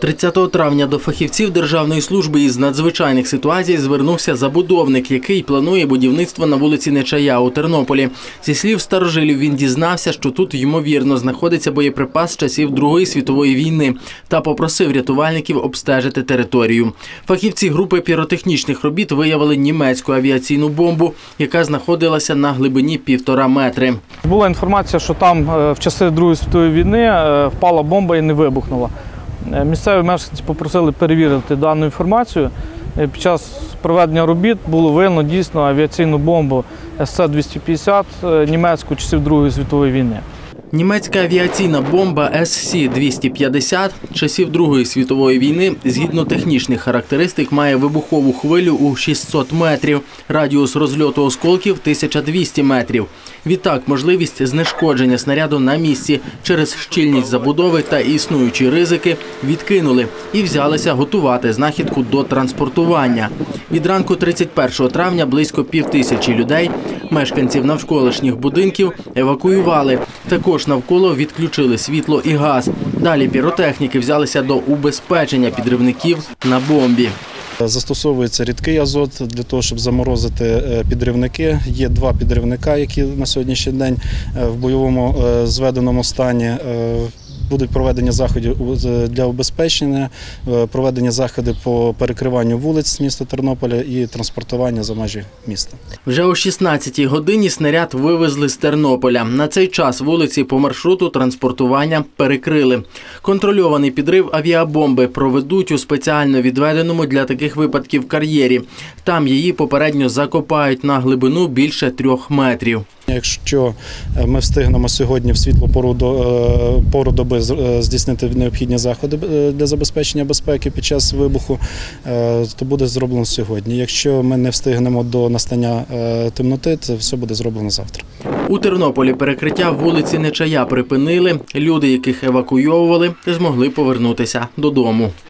30 травня до фахівців Державної служби із надзвичайних ситуацій звернувся забудовник, який планує будівництво на вулиці Нечая у Тернополі. Зі слів старожилів він дізнався, що тут ймовірно знаходиться боєприпас часів Другої світової війни, та попросив рятувальників обстежити територію. Фахівці групи піротехнічних робіт виявили німецьку авіаційну бомбу, яка знаходилася на глибині півтора метри. Була інформація, що там е, в часи Другої світової війни е, впала бомба і не вибухнула. Е, Місцеві мешканці попросили перевірити дану інформацію. Е, Під час проведення робіт було виявлено дійсно авіаційну бомбу СЦ-250 е, німецьку часів Другої світової війни. Німецька авіаційна бомба СС-250 часів Другої світової війни згідно технічних характеристик має вибухову хвилю у 600 метрів, радіус розльоту осколків 1200 метрів. Відтак, можливість знешкодження снаряду на місці через щільність забудови та існуючі ризики відкинули і взялися готувати знахідку до транспортування. Від ранку 31 травня близько півтисячі людей, мешканців навколишніх будинків, евакуювали. Також навколо відключили світло і газ. Далі піротехніки взялися до убезпечення підривників на бомбі. Застосовується рідкий азот для того, щоб заморозити е, підривники. Є два підривника, які на сьогоднішній день е, в бойовому е, зведеному стані. Будуть проведені заходи у- з- для убезпечення, е, проведені заходи по перекриванню вулиць міста Тернополя і транспортування за межі міста. Вже о 16-й годині снаряд вивезли з Тернополя. На цей час вулиці по маршруту транспортування перекрили. Контрольований підрив авіабомби проведуть у спеціально відведеному для таких випадків кар'єрі. Там її попередньо закопають на глибину більше трьох метрів. Якщо е, ми встигнемо сьогодні в світлу пору, до, е, пору доби з- е, здійснити необхідні заходи е, для забезпечення безпеки під час вибуху, е, то буде зроблено сьогодні. Якщо ми не встигнемо до настання е, темноти, це все буде зроблено завтра. У Тернополі перекриття вулиці Нечая припинили. Люди, яких евакуйовували, змогли повернутися додому.